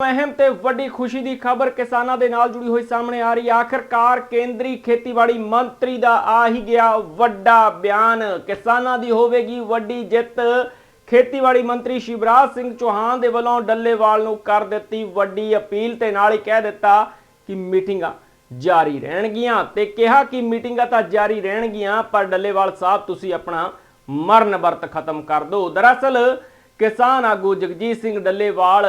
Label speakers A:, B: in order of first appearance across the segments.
A: ਅਹਿਮ ਤੇ ਵੱਡੀ ਖੁਸ਼ੀ ਦੀ ਖਬਰ ਕਿਸਾਨਾਂ ਦੇ ਨਾਲ ਜੁੜੀ ਹੋਈ ਸਾਹਮਣੇ ਆ ਰਹੀ ਹੈ। ਆਖਰਕਾਰ ਕੇਂਦਰੀ ਖੇਤੀਬਾੜੀ ਮੰਤਰੀ ਦਾ ਆ ਹੀ ਗਿਆ ਵੱਡਾ ਬਿਆਨ। ਕਿਸਾਨਾਂ ਦੀ ਹੋਵੇਗੀ ਵੱਡੀ ਜਿੱਤ। ਖੇਤੀਬਾੜੀ ਮੰਤਰੀ ਸ਼ਿਵਰਾਜ ਸਿੰਘ ਚੌਹਾਨ ਦੇ ਵੱਲੋਂ ਡੱਲੇਵਾਲ ਨੂੰ ਕਰ ਦਿੱਤੀ ਵੱਡੀ ਅਪੀਲ ਤੇ ਨਾਲ ਹੀ ਕਹਿ ਦਿੱਤਾ ਕਿ ਮੀਟਿੰਗਾਂ ਜਾਰੀ ਰਹਿਣਗੀਆਂ ਤੇ ਕਿਹਾ ਕਿ ਮੀਟਿੰਗਾਂ ਤਾਂ ਜਾਰੀ ਰਹਿਣਗੀਆਂ, ਪਰ ਡੱਲੇਵਾਲ ਸਾਹਿਬ, ਤੁਸੀਂ ਆਪਣਾ ਮਰਨ ਵਰਤ ਖਤਮ ਕਰ ਦਿਓ। ਦਰਅਸਲ ਕਿਸਾਨ ਆਗੂ ਜਗਜੀਤ ਸਿੰਘ ਡੱਲੇਵਾਲ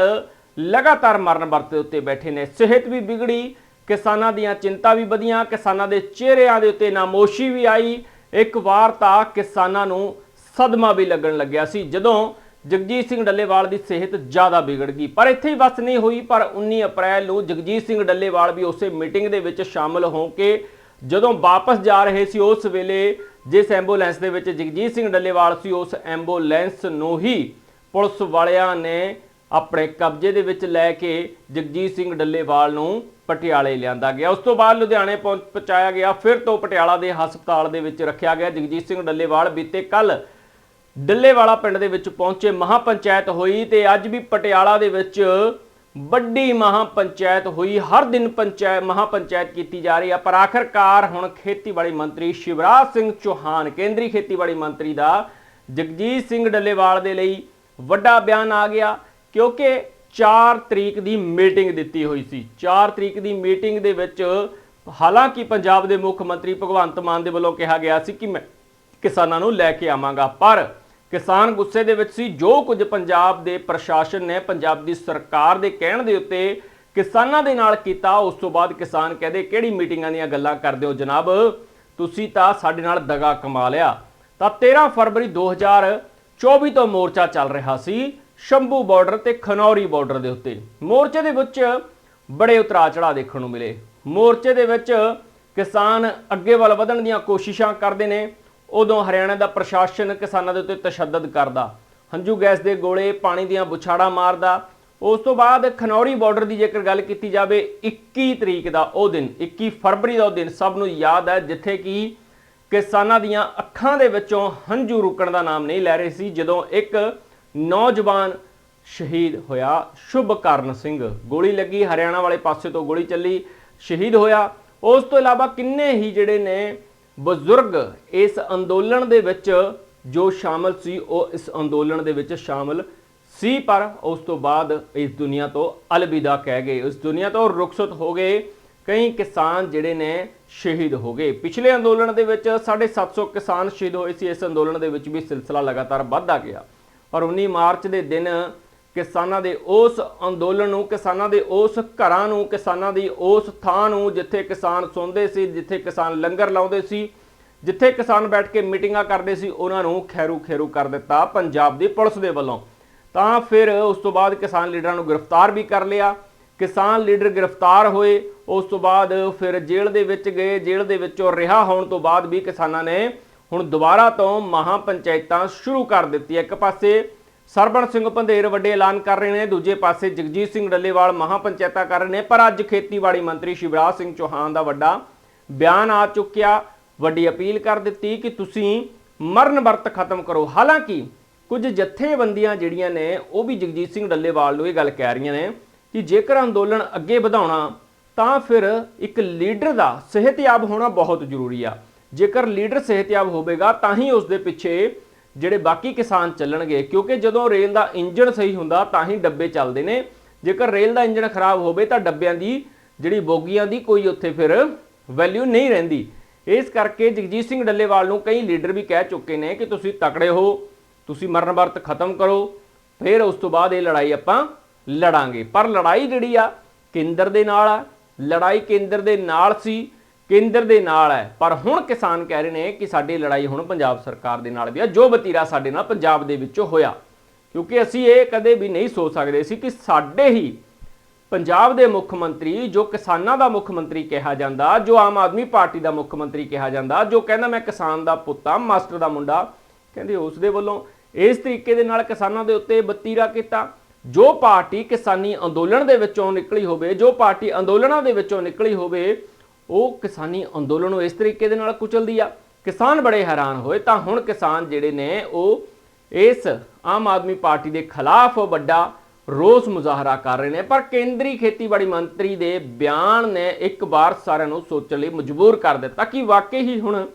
A: ਲਗਾਤਾਰ ਮਰਨ ਵਰਤ ਉੱਤੇ ਬੈਠੇ ਨੇ। ਸਿਹਤ ਵੀ ਵਿਗੜੀ, ਕਿਸਾਨਾਂ ਦੀਆਂ ਚਿੰਤਾ ਵੀ ਵਧੀਆਂ, ਕਿਸਾਨਾਂ ਦੇ ਚਿਹਰਿਆਂ ਦੇ ਉੱਤੇ ਨਾਮੋਸ਼ੀ ਵੀ ਆਈ। ਇੱਕ ਵਾਰ ਤਾਂ ਕਿਸਾਨਾਂ ਨੂੰ ਸਦਮਾ ਵੀ ਲੱਗਣ ਲੱਗਿਆ ਸੀ, ਜਦੋਂ ਜਗਜੀਤ ਸਿੰਘ ਡੱਲੇਵਾਲ ਦੀ ਸਿਹਤ ਜ਼ਿਆਦਾ ਵਿਗੜ ਗਈ। ਪਰ ਇੱਥੇ ਹੀ ਬਸ ਨਹੀਂ ਹੋਈ, ਪਰ 19 ਅਪ੍ਰੈਲ ਨੂੰ ਜਗਜੀਤ ਸਿੰਘ ਡੱਲੇਵਾਲ ਵੀ ਉਸੇ ਮੀਟਿੰਗ ਦੇ ਵਿੱਚ ਸ਼ਾਮਲ ਹੋ ਕੇ ਜਦੋਂ ਵਾਪਸ ਜਾ ਰਹੇ ਸੀ, ਉਸ ਵੇਲੇ ਜਿਸ ਐਂਬੂਲੈਂਸ ਦੇ ਵਿੱਚ ਜਗਜੀਤ ਸਿੰਘ ਡੱਲੇਵਾਲ ਸੀ, ਉਸ ਐਂਬੂਲੈਂਸ ਨੂੰ ਹੀ ਪੁਲਿਸ ਵਾਲਿਆਂ ਨੇ ਆਪਣੇ ਕਬਜ਼ੇ ਦੇ ਵਿੱਚ ਲੈ ਕੇ ਜਗਜੀਤ ਸਿੰਘ ਡੱਲੇਵਾਲ ਨੂੰ ਪਟਿਆਲੇ ਲਿਆਂਦਾ ਗਿਆ। ਉਸ ਤੋਂ ਬਾਅਦ ਲੁਧਿਆਣੇ ਪਹੁੰਚ- ਪਹੁੰਚਾਇਆ ਗਿਆ। ਫਿਰ ਤੋਂ ਪਟਿਆਲਾ ਦੇ ਹਸਪਤਾਲ ਦੇ ਵਿੱਚ ਰੱਖਿਆ ਗਿਆ। ਜਗਜੀਤ ਸਿੰਘ ਡੱਲੇਵਾਲ ਬੀਤੇ ਕੱਲ ਡੱਲੇਵਾਲਾ ਪਿੰਡ ਦੇ ਵਿੱਚ ਪਹੁੰਚੇ। ਮਹਾਪੰਚਾਇਤ ਹੋਈ ਤੇ ਅੱਜ ਵੀ ਪਟਿਆਲਾ ਦੇ ਵਿੱਚ ਵੱਡੀ ਮਹਾਪੰਚਾਇਤ ਹੋਈ। ਹਰ ਦਿਨ ਪੰਚਾਇਤ ਮਹਾਪੰਚਾਇਤ ਕੀਤੀ ਜਾ ਰਹੀ ਹੈ ਪਰ ਆਖਰਕਾਰ ਹੁਣ ਖੇਤੀਬਾੜੀ ਮੰਤਰੀ ਸ਼ਿਵਰਾਜ ਸਿੰਘ ਚੌਹਾਨ, ਕੇਂਦਰੀ ਖੇਤੀਬਾੜੀ ਮੰਤਰੀ ਦਾ ਜਗਜੀਤ ਸਿੰਘ ਡੱਲੇਵਾਲ ਦੇ ਲਈ ਵੱਡਾ ਬਿਆਨ ਆ ਗਿਆ। ਕਿਉਂਕਿ 4 ਤਰੀਕ ਦੀ ਮੀਟਿੰਗ ਦਿੱਤੀ ਹੋਈ ਸੀ। 4 ਤਰੀਕ ਦੀ ਮੀਟਿੰਗ ਦੇ ਵਿੱਚ ਹਾਲਾਂਕਿ ਪੰਜਾਬ ਦੇ ਮੁੱਖ ਮੰਤਰੀ ਭਗਵੰਤ ਮਾਨ ਦੇ ਵੱਲੋਂ ਕਿਹਾ ਗਿਆ ਸੀ ਕਿ ਮੈਂ ਕਿਸਾਨਾਂ ਨੂੰ ਲੈ ਕੇ ਆਵਾਂਗਾ, ਪਰ ਕਿਸਾਨ ਗੁੱਸੇ ਦੇ ਵਿੱਚ ਸੀ। ਜੋ ਕੁਝ ਪੰਜਾਬ ਦੇ ਪ੍ਰਸ਼ਾਸਨ ਨੇ ਪੰਜਾਬ ਦੀ ਸਰਕਾਰ ਦੇ ਕਹਿਣ ਦੇ ਉੱਤੇ ਕਿਸਾਨਾਂ ਦੇ ਨਾਲ ਕੀਤਾ, ਉਸ ਤੋਂ ਬਾਅਦ ਕਿਸਾਨ ਕਹਿੰਦੇ, ਕਿਹੜੀ ਮੀਟਿੰਗਾਂ ਦੀਆਂ ਗੱਲਾਂ ਕਰਦੇ ਹੋ ਜਨਾਬ? ਤੁਸੀਂ ਤਾਂ ਸਾਡੇ ਨਾਲ ਦਗਾ ਕਮਾ ਲਿਆ। ਤਾਂ 13 ਫਰਵਰੀ 2024 ਤੋਂ ਮੋਰਚਾ ਚੱਲ ਰਿਹਾ ਸੀ। ਸ਼ੰਭੂ ਬਾਰਡਰ ਤੇ ਖਨੌਰੀ ਬਾਰਡਰ ਦੇ ਉੱਤੇ। ਮੋਰਚੇ ਦੇ ਵਿੱਚ ਬੜੇ ਉਤਰਾਅ ਚੜਾਅ ਦੇਖਣ ਨੂੰ ਮਿਲੇ। ਮੋਰਚੇ ਦੇ ਵਿੱਚ ਕਿਸਾਨ ਅੱਗੇ ਵੱਲ ਵਧਣ ਦੀਆਂ ਕੋਸ਼ਿਸ਼ਾਂ ਕਰਦੇ ਨੇ। ਉਦੋਂ ਹਰਿਆਣਾ ਦਾ ਪ੍ਰਸ਼ਾਸਨ ਕਿਸਾਨਾਂ ਦੇ ਉੱਤੇ ਤਸ਼ੱਦਦ ਕਰਦਾ। ਹੰਝੂ ਗੈਸ ਦੇ ਗੋਲੇ, ਪਾਣੀ ਦੀਆਂ ਬੁਛਾੜਾਂ ਮਾਰਦਾ। ਉਸ ਤੋਂ ਬਾਅਦ ਖਨੌਰੀ ਬਾਰਡਰ ਦੀ ਜੇਕਰ ਗੱਲ ਕੀਤੀ ਜਾਵੇ 21 ਤਰੀਕ ਦਾ ਉਹ ਦਿਨ 21 ਫਰਵਰੀ ਦਾ ਉਹ ਦਿਨ ਸਭ ਨੂੰ ਯਾਦ ਹੈ, ਜਿੱਥੇ ਕਿ ਕਿਸਾਨਾਂ ਦੀਆਂ ਅੱਖਾਂ ਦੇ ਵਿੱਚੋਂ ਹੰਝੂ ਰੁਕਣ ਦਾ ਨਾਮ ਨਹੀਂ ਲੈ ਰਹੇ ਸੀ, ਜਦੋਂ ਇੱਕ ਨੌਜਵਾਨ ਸ਼ਹੀਦ ਹੋਇਆ ਸ਼ੁਭਕਰਨ ਸਿੰਘ। ਗੋਲੀ ਲੱਗੀ, ਹਰਿਆਣਾ ਵਾਲੇ ਪਾਸੇ ਤੋਂ ਗੋਲੀ ਚੱਲੀ, ਸ਼ਹੀਦ ਹੋਇਆ। ਉਸ ਤੋਂ ਇਲਾਵਾ ਕਿੰਨੇ ਹੀ ਜਿਹੜੇ ਨੇ ਬਜ਼ੁਰਗ ਇਸ ਅੰਦੋਲਨ ਦੇ ਵਿੱਚ ਜੋ ਸ਼ਾਮਲ ਸੀ, ਉਹ ਇਸ ਅੰਦੋਲਨ ਦੇ ਵਿੱਚ ਸ਼ਾਮਲ ਸੀ, ਪਰ ਉਸ ਤੋਂ ਬਾਅਦ ਇਸ ਦੁਨੀਆ ਤੋਂ ਅਲਵਿਦਾ ਕਹਿ ਗਏ। ਉਸ ਦੁਨੀਆ ਤੋਂ ਰੁਖਸਤ ਹੋ ਗਏ, ਕਈ ਕਿਸਾਨ ਜਿਹੜੇ ਨੇ ਸ਼ਹੀਦ ਹੋ ਗਏ। ਪਿਛਲੇ ਅੰਦੋਲਨ ਦੇ ਵਿੱਚ 750 ਕਿਸਾਨ ਸ਼ਹੀਦ ਹੋਏ ਸੀ, ਇਸ ਅੰਦੋਲਨ ਦੇ ਵਿੱਚ ਵੀ ਸਿਲਸਿਲਾ ਲਗਾਤਾਰ ਵੱਧਦਾ ਗਿਆ। ਔਰ 19 ਮਾਰਚ ਦੇ ਦਿਨ ਕਿਸਾਨਾਂ ਦੇ ਉਸ ਅੰਦੋਲਨ ਨੂੰ, ਕਿਸਾਨਾਂ ਦੇ ਉਸ ਘਰਾਂ ਨੂੰ, ਕਿਸਾਨਾਂ ਦੀ ਉਸ ਥਾਂ ਨੂੰ ਜਿੱਥੇ ਕਿਸਾਨ ਸੌਂਦੇ ਸੀ, ਜਿੱਥੇ ਕਿਸਾਨ ਲੰਗਰ ਲਾਉਂਦੇ ਸੀ, ਜਿੱਥੇ ਕਿਸਾਨ ਬੈਠ ਕੇ ਮੀਟਿੰਗਾਂ ਕਰਦੇ ਸੀ, ਉਹਨਾਂ ਨੂੰ ਖੈਰੂ ਖੈਰੂ ਕਰ ਦਿੱਤਾ ਪੰਜਾਬ ਦੀ ਪੁਲਿਸ ਦੇ ਵੱਲੋਂ। ਤਾਂ ਫਿਰ ਉਸ ਤੋਂ ਬਾਅਦ ਕਿਸਾਨ ਲੀਡਰਾਂ ਨੂੰ ਗ੍ਰਿਫਤਾਰ ਵੀ ਕਰ ਲਿਆ। ਕਿਸਾਨ ਲੀਡਰ ਗ੍ਰਿਫਤਾਰ ਹੋਏ, ਉਸ ਤੋਂ ਬਾਅਦ ਫਿਰ ਜੇਲ੍ਹ ਦੇ ਵਿੱਚ ਗਏ, ਜੇਲ੍ਹ ਦੇ ਵਿੱਚੋਂ ਰਿਹਾ ਹੋਣ ਤੋਂ ਬਾਅਦ ਵੀ ਕਿਸਾਨਾਂ ਨੇ ਹੁਣ ਦੁਬਾਰਾ ਤੋਂ ਮਹਾ ਪੰਚਾਇਤਾਂ ਸ਼ੁਰੂ ਕਰ ਦਿੱਤੀ ਇੱਕ ਪਾਸੇ ਸਰਬਣ ਸਿੰਘ ਪੰਧੇਰ ਵੱਡੇ ਐਲਾਨ ਕਰ ਰਹੇ ਨੇ, ਦੂਜੇ ਪਾਸੇ ਜਗਜੀਤ ਸਿੰਘ ਡੱਲੇਵਾਲ ਮਹਾ ਪੰਚਾਇਤਾਂ ਕਰ ਰਹੇ ਨੇ, ਪਰ ਅੱਜ ਖੇਤੀਬਾੜੀ ਮੰਤਰੀ ਸ਼ਿਵਰਾਜ ਸਿੰਘ ਚੌਹਾਨ ਦਾ ਵੱਡਾ ਬਿਆਨ ਆ ਚੁੱਕਿਆ। ਵੱਡੀ ਅਪੀਲ ਕਰ ਦਿੱਤੀ ਕਿ ਤੁਸੀਂ ਮਰਨ ਵਰਤ ਖਤਮ ਕਰੋ। ਹਾਲਾਂਕਿ ਕੁਝ ਜਥੇਬੰਦੀਆਂ ਜਿਹੜੀਆਂ ਨੇ, ਉਹ ਵੀ ਜਗਜੀਤ ਸਿੰਘ ਡੱਲੇਵਾਲ ਨੂੰ ਇਹ ਗੱਲ ਕਹਿ ਰਹੀਆਂ ਨੇ ਕਿ ਜੇਕਰ ਅੰਦੋਲਨ ਅੱਗੇ ਵਧਾਉਣਾ, ਤਾਂ ਫਿਰ ਇੱਕ ਲੀਡਰ ਦਾ ਸਿਹਤਯਾਬ ਹੋਣਾ ਬਹੁਤ ਜ਼ਰੂਰੀ ਆ। ਜੇਕਰ ਲੀਡਰ ਸਿਹਤਯਾਬ ਹੋਵੇਗਾ, ਤਾਂ ਹੀ ਉਸ ਦੇ ਪਿੱਛੇ ਜਿਹੜੇ ਬਾਕੀ ਕਿਸਾਨ ਚੱਲਣਗੇ। ਕਿਉਂਕਿ ਜਦੋਂ ਰੇਲ ਦਾ ਇੰਜਣ ਸਹੀ ਹੁੰਦਾ, ਤਾਂ ਹੀ ਡੱਬੇ ਚੱਲਦੇ ਨੇ। ਜੇਕਰ ਰੇਲ ਦਾ ਇੰਜਣ ਖਰਾਬ ਹੋਵੇ, ਤਾਂ ਡੱਬਿਆਂ ਦੀ ਜਿਹੜੀ ਬੋਗੀਆਂ ਦੀ ਕੋਈ ਉੱਥੇ ਫਿਰ ਵੈਲਿਊ ਨਹੀਂ ਰਹਿੰਦੀ। ਇਸ ਕਰਕੇ ਜਗਜੀਤ ਸਿੰਘ ਡੱਲੇਵਾਲ ਨੂੰ ਕਈ ਲੀਡਰ ਵੀ ਕਹਿ ਚੁੱਕੇ ਨੇ ਕਿ ਤੁਸੀਂ ਤਕੜੇ ਹੋ, ਤੁਸੀਂ ਮਰਨ ਵਰਤ ਖਤਮ ਕਰੋ, ਫਿਰ ਉਸ ਤੋਂ ਬਾਅਦ ਇਹ ਲੜਾਈ ਆਪਾਂ ਲੜਾਂਗੇ। ਪਰ ਲੜਾਈ ਜਿਹੜੀ ਆ, ਕੇਂਦਰ ਦੇ ਨਾਲ ਆ। ਲੜਾਈ ਕੇਂਦਰ ਦੇ ਨਾਲ ਸੀ। ਕੇਂਦਰ ਦੇ ਨਾਲ ਹੈ। ਪਰ ਹੁਣ ਕਿਸਾਨ ਕਹਿ ਰਹੇ ਨੇ ਕਿ ਸਾਡੀ ਲੜਾਈ ਹੁਣ ਪੰਜਾਬ ਸਰਕਾਰ ਦੇ ਨਾਲ ਵੀ ਆ। ਜੋ ਬਤੀਰਾ ਸਾਡੇ ਨਾਲ ਪੰਜਾਬ ਦੇ ਵਿੱਚੋਂ ਹੋਇਆ। ਕਿਉਂਕਿ ਅਸੀਂ ਇਹ ਕਦੇ ਵੀ ਨਹੀਂ ਸੋਚ ਸਕਦੇ ਸੀ ਕਿ ਸਾਡੇ ਹੀ ਪੰਜਾਬ ਦੇ ਮੁੱਖ ਮੰਤਰੀ, ਜੋ ਕਿਸਾਨਾਂ ਦਾ ਮੁੱਖ ਮੰਤਰੀ ਕਿਹਾ ਜਾਂਦਾ, ਜੋ ਆਮ ਆਦਮੀ ਪਾਰਟੀ ਦਾ ਮੁੱਖ ਮੰਤਰੀ ਕਿਹਾ ਜਾਂਦਾ, ਜੋ ਕਹਿੰਦਾ ਮੈਂ ਕਿਸਾਨ ਦਾ ਪੁੱਤਾਂ, ਮਾਸਟਰ ਦਾ ਮੁੰਡਾ, ਕਹਿੰਦੇ ਉਸ ਦੇ ਵੱਲੋਂ ਇਸ ਤਰੀਕੇ ਦੇ ਨਾਲ ਕਿਸਾਨਾਂ ਦੇ ਉੱਤੇ ਬਤੀਰਾ ਕੀਤਾ। ਜੋ ਪਾਰਟੀ ਕਿਸਾਨੀ ਅੰਦੋਲਨ ਦੇ ਵਿੱਚੋਂ ਨਿਕਲੀ ਹੋਵੇ, ਜੋ ਪਾਰਟੀ ਅੰਦੋਲਨਾਂ ਦੇ ਵਿੱਚੋਂ ਨਿਕਲੀ ਹੋਵੇ ਉਹ ਕਿਸਾਨੀ ਅੰਦੋਲਨ ਨੂੰ ਇਸ ਤਰੀਕੇ ਦੇ ਨਾਲ ਕੁਚਲਦੀ ਆ। ਕਿਸਾਨ ਬੜੇ ਹੈਰਾਨ ਹੋਏ ਤਾਂ ਹੁਣ ਕਿਸਾਨ ਜਿਹੜੇ ਨੇ ਉਹ ਇਸ ਆਮ ਆਦਮੀ ਪਾਰਟੀ ਦੇ ਖਿਲਾਫ ਵੱਡਾ ਰੋਸ ਮੁਜ਼ਾਹਰਾ ਕਰ ਰਹੇ ਨੇ। ਪਰ ਕੇਂਦਰੀ ਖੇਤੀਬਾੜੀ ਮੰਤਰੀ ਦੇ ਬਿਆਨ ਨੇ ਇੱਕ ਵਾਰ ਸਾਰਿਆਂ ਨੂੰ ਸੋਚਣ ਲਈ ਮਜਬੂਰ ਕਰ ਦਿੱਤਾ ਕਿ ਵਾਕਈ ਹੀ ਹੁਣ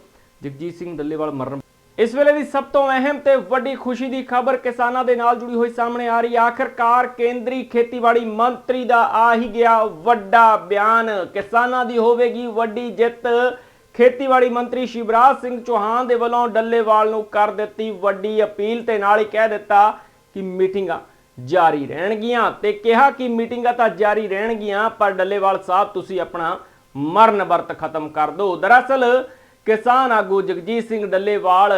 A: ਜਗਜੀਤ ਸਿੰਘ ਦੱਲੇਵਾਲ ਮਰਨ ਇਸ ਵੇਲੇ ਦੀ ਸਭ ਤੋਂ ਅਹਿਮ ਤੇ ਵੱਡੀ ਖੁਸ਼ੀ ਦੀ ਖਬਰ ਕਿਸਾਨਾਂ ਦੇ ਨਾਲ ਜੁੜੀ ਹੋਈ ਸਾਹਮਣੇ ਆ ਰਹੀ ਹੈ। ਆਖਰਕਾਰ ਕੇਂਦਰੀ ਖੇਤੀਬਾੜੀ ਮੰਤਰੀ ਦਾ ਆ ਹੀ ਗਿਆ ਵੱਡਾ ਬਿਆਨ। ਕਿਸਾਨਾਂ ਦੀ ਹੋਵੇਗੀ ਵੱਡੀ ਜਿੱਤ। ਖੇਤੀਬਾੜੀ ਮੰਤਰੀ ਸ਼ਿਵਰਾਜ ਸਿੰਘ ਚੌਹਾਨ ਦੇ ਵੱਲੋਂ ਡੱਲੇਵਾਲ ਨੂੰ ਕਰ ਦਿੱਤੀ ਵੱਡੀ ਅਪੀਲ ਤੇ ਨਾਲ ਹੀ ਕਹਿ ਦਿੱਤਾ ਕਿ ਮੀਟਿੰਗਾਂ ਜਾਰੀ ਰਹਿਣਗੀਆਂ ਤੇ ਕਿਹਾ ਕਿ ਮੀਟਿੰਗਾਂ ਤਾਂ ਜਾਰੀ ਰਹਿਣਗੀਆਂ, ਪਰ ਡੱਲੇਵਾਲ ਸਾਹਿਬ, ਤੁਸੀਂ ਆਪਣਾ ਮਰਨ ਵਰਤ ਖਤਮ ਕਰ ਦਿਓ। ਦਰਅਸਲ ਕਿਸਾਨ ਆਗੂ ਜਗਜੀਤ ਸਿੰਘ ਡੱਲੇਵਾਲ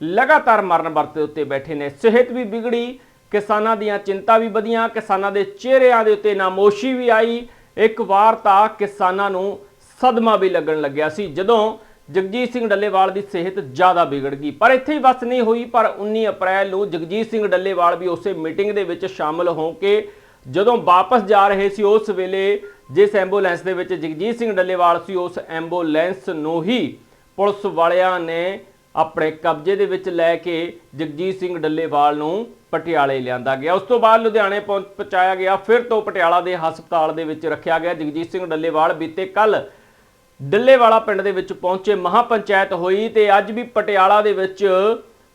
A: ਲਗਾਤਾਰ ਮਰਨ ਵਰਤ ਉੱਤੇ ਬੈਠੇ ਨੇ। ਸਿਹਤ ਵੀ ਵਿਗੜੀ, ਕਿਸਾਨਾਂ ਦੀਆਂ ਚਿੰਤਾ ਵੀ ਵਧੀਆਂ, ਕਿਸਾਨਾਂ ਦੇ ਚਿਹਰਿਆਂ ਦੇ ਉੱਤੇ ਨਾਮੋਸ਼ੀ ਵੀ ਆਈ। ਇੱਕ ਵਾਰ ਤਾਂ ਕਿਸਾਨਾਂ ਨੂੰ ਸਦਮਾ ਵੀ ਲੱਗਣ ਲੱਗਿਆ ਸੀ, ਜਦੋਂ ਜਗਜੀਤ ਸਿੰਘ ਡੱਲੇਵਾਲ ਦੀ ਸਿਹਤ ਜ਼ਿਆਦਾ ਵਿਗੜ ਗਈ। ਪਰ ਇੱਥੇ ਹੀ ਬਸ ਨਹੀਂ ਹੋਈ, ਪਰ 19 ਅਪ੍ਰੈਲ ਨੂੰ ਜਗਜੀਤ ਸਿੰਘ ਡੱਲੇਵਾਲ ਵੀ ਉਸੇ ਮੀਟਿੰਗ ਦੇ ਵਿੱਚ ਸ਼ਾਮਲ ਹੋ ਕੇ ਜਦੋਂ ਵਾਪਸ ਜਾ ਰਹੇ ਸੀ, ਉਸ ਵੇਲੇ ਜਿਸ ਐਂਬੂਲੈਂਸ ਦੇ ਵਿੱਚ ਜਗਜੀਤ ਸਿੰਘ ਡੱਲੇਵਾਲ ਸੀ, ਉਸ ਐਂਬੂਲੈਂਸ ਨੂੰ ਹੀ ਪੁਲਿਸ ਵਾਲਿਆਂ ਨੇ ਆਪਣੇ ਕਬਜ਼ੇ ਦੇ ਵਿੱਚ ਲੈ ਕੇ ਜਗਜੀਤ ਸਿੰਘ ਡੱਲੇਵਾਲ ਨੂੰ ਪਟਿਆਲੇ ਲਿਆਂਦਾ ਗਿਆ। ਉਸ ਤੋਂ ਬਾਅਦ ਲੁਧਿਆਣੇ ਪਹੁੰਚ- ਪਹੁੰਚਾਇਆ ਗਿਆ। ਫਿਰ ਤੋਂ ਪਟਿਆਲਾ ਦੇ ਹਸਪਤਾਲ ਦੇ ਵਿੱਚ ਰੱਖਿਆ ਗਿਆ। ਜਗਜੀਤ ਸਿੰਘ ਡੱਲੇਵਾਲ ਬੀਤੇ ਕੱਲ ਡੱਲੇਵਾਲਾ ਪਿੰਡ ਦੇ ਵਿੱਚ ਪਹੁੰਚੇ। ਮਹਾਪੰਚਾਇਤ ਹੋਈ ਤੇ ਅੱਜ ਵੀ ਪਟਿਆਲਾ ਦੇ ਵਿੱਚ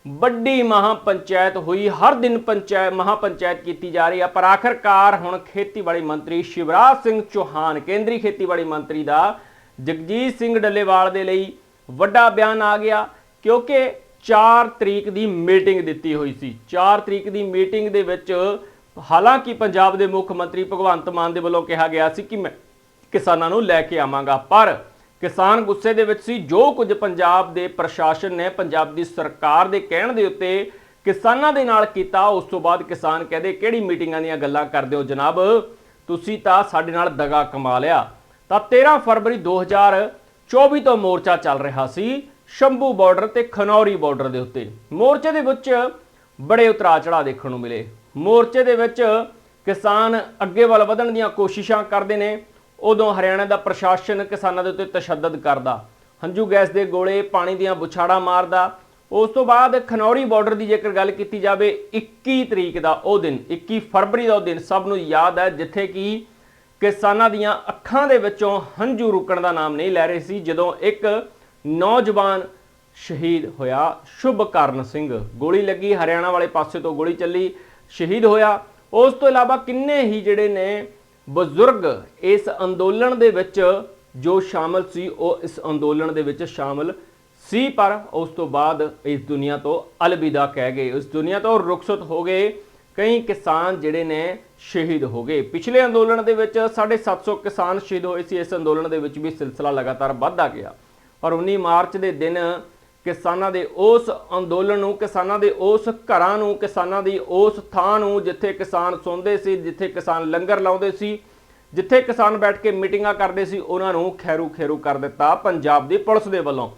A: ਵੱਡੀ ਮਹਾਪੰਚਾਇਤ ਹੋਈ। ਹਰ ਦਿਨ ਪੰਚਾਇਤ ਮਹਾਪੰਚਾਇਤ ਕੀਤੀ ਜਾ ਰਹੀ ਹੈ ਪਰ ਆਖਰਕਾਰ ਹੁਣ ਖੇਤੀਬਾੜੀ ਮੰਤਰੀ ਸ਼ਿਵਰਾਜ ਸਿੰਘ ਚੌਹਾਨ, ਕੇਂਦਰੀ ਖੇਤੀਬਾੜੀ ਮੰਤਰੀ ਦਾ ਜਗਜੀਤ ਸਿੰਘ ਡੱਲੇਵਾਲ ਦੇ ਲਈ ਵੱਡਾ ਬਿਆਨ ਆ ਗਿਆ ਕਿਉਂਕਿ 4 ਤਰੀਕ ਦੀ ਮੀਟਿੰਗ ਦਿੱਤੀ ਹੋਈ ਸੀ। 4 ਤਰੀਕ ਦੀ ਮੀਟਿੰਗ ਦੇ ਵਿੱਚ ਹਾਲਾਂਕਿ ਪੰਜਾਬ ਦੇ ਮੁੱਖ ਮੰਤਰੀ ਭਗਵੰਤ ਮਾਨ ਦੇ ਵੱਲੋਂ ਕਿਹਾ ਗਿਆ ਸੀ ਕਿ ਮੈਂ ਕਿਸਾਨਾਂ ਨੂੰ ਲੈ ਕੇ ਆਵਾਂਗਾ, ਪਰ ਕਿਸਾਨ ਗੁੱਸੇ ਦੇ ਵਿੱਚ ਸੀ। ਜੋ ਕੁਝ ਪੰਜਾਬ ਦੇ ਪ੍ਰਸ਼ਾਸਨ ਨੇ ਪੰਜਾਬ ਦੀ ਸਰਕਾਰ ਦੇ ਕਹਿਣ ਦੇ ਉੱਤੇ ਕਿਸਾਨਾਂ ਦੇ ਨਾਲ ਕੀਤਾ, ਉਸ ਤੋਂ ਬਾਅਦ ਕਿਸਾਨ ਕਹਿੰਦੇ, ਕਿਹੜੀ ਮੀਟਿੰਗਾਂ ਦੀਆਂ ਗੱਲਾਂ ਕਰਦੇ ਹੋ ਜਨਾਬ? ਤੁਸੀਂ ਤਾਂ ਸਾਡੇ ਨਾਲ ਦਗਾ ਕਮਾ ਲਿਆ। ਤਾਂ 13 ਫਰਵਰੀ 2024 ਤੋਂ ਮੋਰਚਾ ਚੱਲ ਰਿਹਾ ਸੀ ਸ਼ੰਭੂ ਬਾਰਡਰ ਤੇ ਖਨੌਰੀ ਬਾਰਡਰ ਦੇ ਉੱਤੇ। ਮੋਰਚੇ ਦੇ ਵਿੱਚ ਬੜੇ ਉਤਰਾਅ ਚੜਾਅ ਦੇਖਣ ਨੂੰ ਮਿਲੇ। ਮੋਰਚੇ ਦੇ ਵਿੱਚ ਕਿਸਾਨ ਅੱਗੇ ਵੱਲ ਵਧਣ ਦੀਆਂ ਕੋਸ਼ਿਸ਼ਾਂ ਕਰਦੇ ਨੇ। ਉਦੋਂ ਹਰਿਆਣਾ ਦਾ ਪ੍ਰਸ਼ਾਸਨ ਕਿਸਾਨਾਂ ਦੇ ਉੱਤੇ ਤਸ਼ੱਦਦ ਕਰਦਾ। ਹੰਝੂ ਗੈਸ ਦੇ ਗੋਲੇ, ਪਾਣੀ ਦੀਆਂ ਬੁਛਾੜਾਂ ਮਾਰਦਾ। ਉਸ ਤੋਂ ਬਾਅਦ ਖਨੌਰੀ ਬਾਰਡਰ ਦੀ ਜੇਕਰ ਗੱਲ ਕੀਤੀ ਜਾਵੇ 21 ਤਰੀਕ ਦਾ ਉਹ ਦਿਨ 21 ਫਰਵਰੀ ਦਾ ਉਹ ਦਿਨ ਸਭ ਨੂੰ ਯਾਦ ਹੈ, ਜਿੱਥੇ ਕਿ ਕਿਸਾਨਾਂ ਦੀਆਂ ਅੱਖਾਂ ਦੇ ਵਿੱਚੋਂ ਹੰਝੂ ਰੁਕਣ ਦਾ ਨਾਮ ਨਹੀਂ ਲੈ ਰਹੇ ਸੀ, ਜਦੋਂ ਇੱਕ ਨੌਜਵਾਨ ਸ਼ਹੀਦ ਹੋਇਆ ਸ਼ੁਭਕਰਨ ਸਿੰਘ। ਗੋਲੀ ਲੱਗੀ, ਹਰਿਆਣਾ ਵਾਲੇ ਪਾਸੇ ਤੋਂ ਗੋਲੀ ਚੱਲੀ, ਸ਼ਹੀਦ ਹੋਇਆ। ਉਸ ਤੋਂ ਇਲਾਵਾ ਕਿੰਨੇ ਹੀ ਜਿਹੜੇ ਨੇ ਬਜ਼ੁਰਗ ਇਸ ਅੰਦੋਲਨ ਦੇ ਵਿੱਚ ਜੋ ਸ਼ਾਮਲ ਸੀ, ਉਹ ਇਸ ਅੰਦੋਲਨ ਦੇ ਵਿੱਚ ਸ਼ਾਮਲ ਸੀ, ਪਰ ਉਸ ਤੋਂ ਬਾਅਦ ਇਸ ਦੁਨੀਆ ਤੋਂ ਅਲਵਿਦਾ ਕਹਿ ਗਏ। ਉਸ ਦੁਨੀਆ ਤੋਂ ਰੁਖਸਤ ਹੋ ਗਏ। ਕਈ ਕਿਸਾਨ ਜਿਹੜੇ ਨੇ ਸ਼ਹੀਦ ਹੋ ਗਏ। ਪਿਛਲੇ ਅੰਦੋਲਨ ਦੇ ਵਿੱਚ 750 ਕਿਸਾਨ ਸ਼ਹੀਦ ਹੋਏ ਸੀ। ਇਸ ਅੰਦੋਲਨ ਦੇ ਵਿੱਚ ਵੀ ਸਿਲਸਿਲਾ ਲਗਾਤਾਰ ਵੱਧਦਾ ਗਿਆ। ਔਰ 19 ਮਾਰਚ ਦੇ ਦਿਨ ਕਿਸਾਨਾਂ ਦੇ ਉਸ ਅੰਦੋਲਨ ਨੂੰ, ਕਿਸਾਨਾਂ ਦੇ ਉਸ ਘਰਾਂ ਨੂੰ, ਕਿਸਾਨਾਂ ਦੀ ਉਸ ਥਾਂ ਨੂੰ ਜਿੱਥੇ ਕਿਸਾਨ ਸੌਂਦੇ ਸੀ, ਜਿੱਥੇ ਕਿਸਾਨ ਲੰਗਰ ਲਾਉਂਦੇ ਸੀ, ਜਿੱਥੇ ਕਿਸਾਨ ਬੈਠ ਕੇ ਮੀਟਿੰਗਾਂ ਕਰਦੇ ਸੀ, ਉਹਨਾਂ ਨੂੰ ਖੈਰੂ ਖੈਰੂ ਕਰ ਦਿੱਤਾ ਪੰਜਾਬ ਦੀ ਪੁਲਿਸ ਦੇ ਵੱਲੋਂ।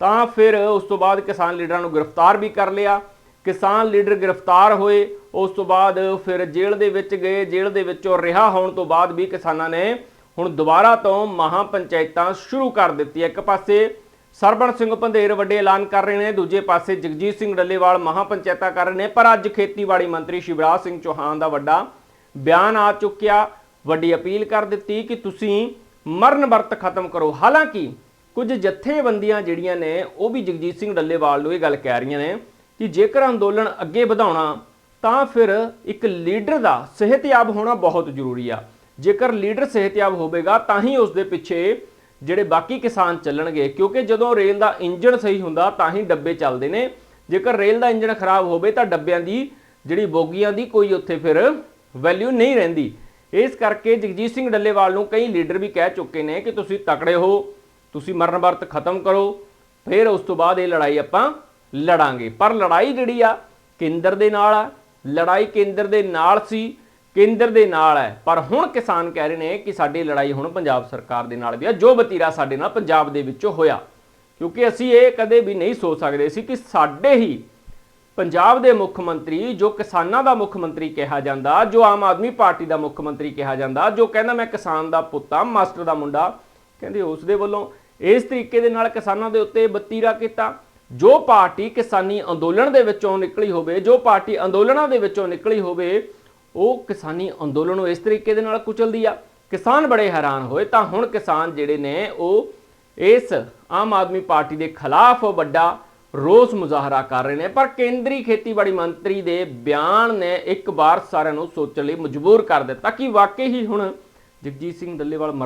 A: ਤਾਂ ਫਿਰ ਉਸ ਤੋਂ ਬਾਅਦ ਕਿਸਾਨ ਲੀਡਰਾਂ ਨੂੰ ਗ੍ਰਿਫਤਾਰ ਵੀ ਕਰ ਲਿਆ। ਕਿਸਾਨ ਲੀਡਰ ਗ੍ਰਿਫਤਾਰ ਹੋਏ, ਉਸ ਤੋਂ ਬਾਅਦ ਫਿਰ ਜੇਲ੍ਹ ਦੇ ਵਿੱਚ ਗਏ। ਜੇਲ੍ਹ ਦੇ ਵਿੱਚੋਂ ਰਿਹਾ ਹੋਣ ਤੋਂ ਬਾਅਦ ਵੀ ਕਿਸਾਨਾਂ ਨੇ ਹੁਣ ਦੁਬਾਰਾ ਤੋਂ ਮਹਾ ਪੰਚਾਇਤਾਂ ਸ਼ੁਰੂ ਕਰ ਦਿੱਤੀ ਇੱਕ ਪਾਸੇ ਸਰਬਣ ਸਿੰਘ ਪੰਧੇਰ ਵੱਡੇ ਐਲਾਨ ਕਰ ਰਹੇ ਨੇ, ਦੂਜੇ ਪਾਸੇ ਜਗਜੀਤ ਸਿੰਘ ਡੱਲੇਵਾਲ ਮਹਾ ਪੰਚਾਇਤਾਂ ਕਰ ਰਹੇ ਨੇ, ਪਰ ਅੱਜ ਖੇਤੀਬਾੜੀ ਮੰਤਰੀ ਸ਼ਿਵਰਾਜ ਸਿੰਘ ਚੌਹਾਨ ਦਾ ਵੱਡਾ ਬਿਆਨ ਆ ਚੁੱਕਿਆ। ਵੱਡੀ ਅਪੀਲ ਕਰ ਦਿੱਤੀ ਕਿ ਤੁਸੀਂ ਮਰਨ ਵਰਤ ਖਤਮ ਕਰੋ। ਹਾਲਾਂਕਿ ਕੁਝ ਜਥੇਬੰਦੀਆਂ ਜਿਹੜੀਆਂ ਨੇ, ਉਹ ਵੀ ਜਗਜੀਤ ਸਿੰਘ ਡੱਲੇਵਾਲ ਨੂੰ ਇਹ ਗੱਲ ਕਹਿ ਰਹੀਆਂ ਨੇ ਕਿ ਜੇਕਰ ਅੰਦੋਲਨ ਅੱਗੇ ਵਧਾਉਣਾ, ਤਾਂ ਫਿਰ ਇੱਕ ਲੀਡਰ ਦਾ ਸਿਹਤਯਾਬ ਹੋਣਾ ਬਹੁਤ ਜ਼ਰੂਰੀ ਆ। ਜੇਕਰ ਲੀਡਰ ਸਿਹਤਯਾਬ ਹੋਵੇਗਾ, ਤਾਂ ਹੀ ਉਸ ਦੇ ਪਿੱਛੇ ਜਿਹੜੇ ਬਾਕੀ ਕਿਸਾਨ ਚੱਲਣਗੇ। ਕਿਉਂਕਿ ਜਦੋਂ ਰੇਲ ਦਾ ਇੰਜਣ ਸਹੀ ਹੁੰਦਾ, ਤਾਂ ਹੀ ਡੱਬੇ ਚੱਲਦੇ ਨੇ। ਜੇਕਰ ਰੇਲ ਦਾ ਇੰਜਣ ਖਰਾਬ ਹੋਵੇ, ਤਾਂ ਡੱਬਿਆਂ ਦੀ, ਜਿਹੜੀ ਬੋਗੀਆਂ ਦੀ ਕੋਈ ਉੱਥੇ ਫਿਰ ਵੈਲਿਊ ਨਹੀਂ ਰਹਿੰਦੀ। ਇਸ ਕਰਕੇ ਜਗਜੀਤ ਸਿੰਘ ਡੱਲੇਵਾਲ ਨੂੰ ਕਈ ਲੀਡਰ ਵੀ ਕਹਿ ਚੁੱਕੇ ਨੇ ਕਿ ਤੁਸੀਂ ਤਕੜੇ ਹੋ, ਤੁਸੀਂ ਮਰਨ ਵਰਤ ਖਤਮ ਕਰੋ, ਫਿਰ ਉਸ ਤੋਂ ਬਾਅਦ ਇਹ ਲੜਾਈ ਆਪਾਂ ਲੜਾਂਗੇ। ਪਰ ਲੜਾਈ ਜਿਹੜੀ ਆ ਕੇਂਦਰ ਦੇ ਨਾਲ ਆ। ਲੜਾਈ ਕੇਂਦਰ ਦੇ ਨਾਲ ਸੀ, ਕੇਂਦਰ ਦੇ ਨਾਲ ਹੈ। ਪਰ ਹੁਣ ਕਿਸਾਨ ਕਹਿ ਰਹੇ ਨੇ ਕਿ ਸਾਡੀ ਲੜਾਈ ਹੁਣ ਪੰਜਾਬ ਸਰਕਾਰ ਦੇ ਨਾਲ ਵੀ ਆ। ਜੋ ਬਤੀਰਾ ਸਾਡੇ ਨਾਲ ਪੰਜਾਬ ਦੇ ਵਿੱਚੋਂ ਹੋਇਆ। ਕਿਉਂਕਿ ਅਸੀਂ ਇਹ ਕਦੇ ਵੀ ਨਹੀਂ ਸੋਚ ਸਕਦੇ ਸੀ ਕਿ ਸਾਡੇ ਹੀ ਪੰਜਾਬ ਦੇ ਮੁੱਖ ਮੰਤਰੀ, ਜੋ ਕਿਸਾਨਾਂ ਦਾ ਮੁੱਖ ਮੰਤਰੀ ਕਿਹਾ ਜਾਂਦਾ, ਜੋ ਆਮ ਆਦਮੀ ਪਾਰਟੀ ਦਾ ਮੁੱਖ ਮੰਤਰੀ ਕਿਹਾ ਜਾਂਦਾ, ਜੋ ਕਹਿੰਦਾ ਮੈਂ ਕਿਸਾਨ ਦਾ ਪੁੱਤ ਆ ਮਾਸਟਰ ਦਾ ਮੁੰਡਾ, ਕਹਿੰਦੇ ਉਸ ਦੇ ਵੱਲੋਂ ਇਸ ਤਰੀਕੇ ਦੇ ਨਾਲ ਕਿਸਾਨਾਂ ਦੇ ਉੱਤੇ ਬਤੀਰਾ ਕੀਤਾ। ਜੋ ਪਾਰਟੀ ਕਿਸਾਨੀ ਅੰਦੋਲਨ ਦੇ ਵਿੱਚੋਂ ਨਿਕਲੀ ਹੋਵੇ, ਜੋ ਪਾਰਟੀ ਅੰਦੋਲਨਾਂ ਦੇ ਵਿੱਚੋਂ ਨਿਕਲੀ ਹੋਵੇ, ਉਹ ਕਿਸਾਨੀ ਅੰਦੋਲਨ ਨੂੰ ਇਸ ਤਰੀਕੇ ਦੇ ਨਾਲ ਕੁਚਲਦੀ ਆ। ਕਿਸਾਨ ਬੜੇ ਹੈਰਾਨ ਹੋਏ, ਤਾਂ ਹੁਣ ਕਿਸਾਨ ਜਿਹੜੇ ਨੇ, ਉਹ ਇਸ ਆਮ ਆਦਮੀ ਪਾਰਟੀ ਦੇ ਖਿਲਾਫ ਵੱਡਾ ਰੋਸ ਮੁਜ਼ਾਹਰਾ ਕਰ ਰਹੇ ਨੇ। ਪਰ ਕੇਂਦਰੀ ਖੇਤੀਬਾੜੀ ਮੰਤਰੀ ਦੇ ਬਿਆਨ ਨੇ ਇੱਕ ਵਾਰ ਸਾਰਿਆਂ ਨੂੰ ਸੋਚਣ ਲਈ ਮਜਬੂਰ ਕਰ ਦਿੱਤਾ ਕਿ ਵਾਕਈ ਹੀ ਹੁਣ ਜਗਜੀਤ ਸਿੰਘ ਦੱਲੇਵਾਲ ਮਰ